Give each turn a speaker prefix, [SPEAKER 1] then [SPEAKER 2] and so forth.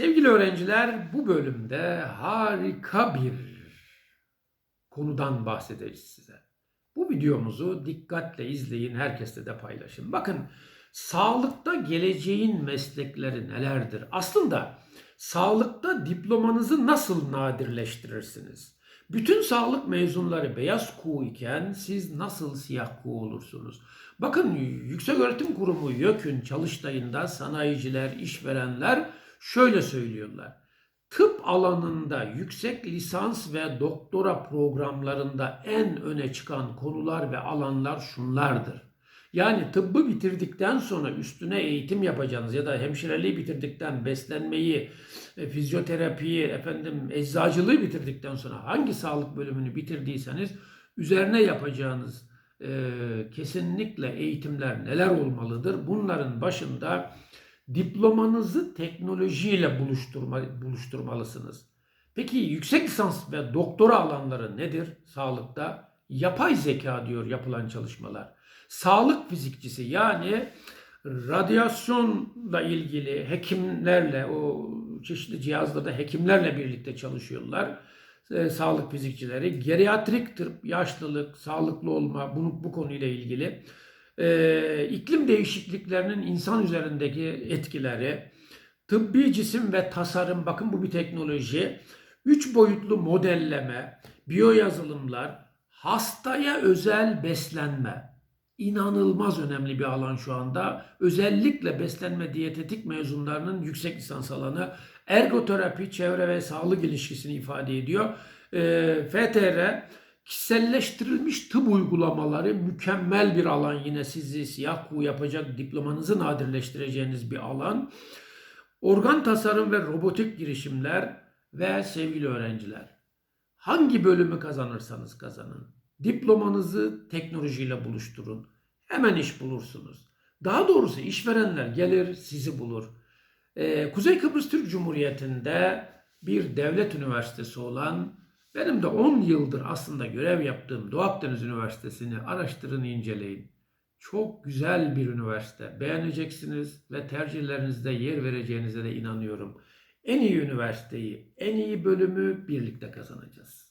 [SPEAKER 1] Sevgili öğrenciler, bu bölümde harika bir konudan bahsedeceğiz size. Bu videomuzu dikkatle izleyin, herkesle de paylaşın. Bakın, sağlıkta geleceğin meslekleri nelerdir? Aslında sağlıkta diplomanızı nasıl nadirleştirirsiniz? Bütün sağlık mezunları beyaz kuğu iken siz nasıl siyah kuğu olursunuz? Bakın Yükseköğretim Kurumu YÖK'ün çalıştayında sanayiciler, işverenler şöyle söylüyorlar. Tıp alanında yüksek lisans ve doktora programlarında en öne çıkan konular ve alanlar şunlardır. Yani tıbbı bitirdikten sonra üstüne eğitim yapacağınız ya da hemşireliği bitirdikten beslenmeyi, e, fizyoterapiyi, efendim eczacılığı bitirdikten sonra hangi sağlık bölümünü bitirdiyseniz üzerine yapacağınız e, kesinlikle eğitimler neler olmalıdır? Bunların başında diplomanızı teknolojiyle buluşturma, buluşturmalısınız. Peki yüksek lisans ve doktora alanları nedir sağlıkta? Yapay zeka diyor yapılan çalışmalar. Sağlık fizikçisi yani radyasyonla ilgili hekimlerle o çeşitli cihazlarda hekimlerle birlikte çalışıyorlar. E, sağlık fizikçileri, geriatrik tıp, yaşlılık, sağlıklı olma bu, bu konuyla ilgili e, iklim değişikliklerinin insan üzerindeki etkileri, tıbbi cisim ve tasarım, bakın bu bir teknoloji, üç boyutlu modelleme, biyoyazılımlar, hastaya özel beslenme, inanılmaz önemli bir alan şu anda. Özellikle beslenme diyetetik mezunlarının yüksek lisans alanı ergoterapi, çevre ve sağlık ilişkisini ifade ediyor. E, FTR kişiselleştirilmiş tıp uygulamaları mükemmel bir alan. Yine sizi siyah kuğu yapacak diplomanızı nadirleştireceğiniz bir alan. Organ tasarım ve robotik girişimler ve sevgili öğrenciler. Hangi bölümü kazanırsanız kazanın. Diplomanızı teknolojiyle buluşturun. Hemen iş bulursunuz. Daha doğrusu işverenler gelir sizi bulur. Ee, Kuzey Kıbrıs Türk Cumhuriyeti'nde bir devlet üniversitesi olan benim de 10 yıldır aslında görev yaptığım Doğu Akdeniz Üniversitesi'ni araştırın, inceleyin. Çok güzel bir üniversite. Beğeneceksiniz ve tercihlerinizde yer vereceğinize de inanıyorum. En iyi üniversiteyi, en iyi bölümü birlikte kazanacağız.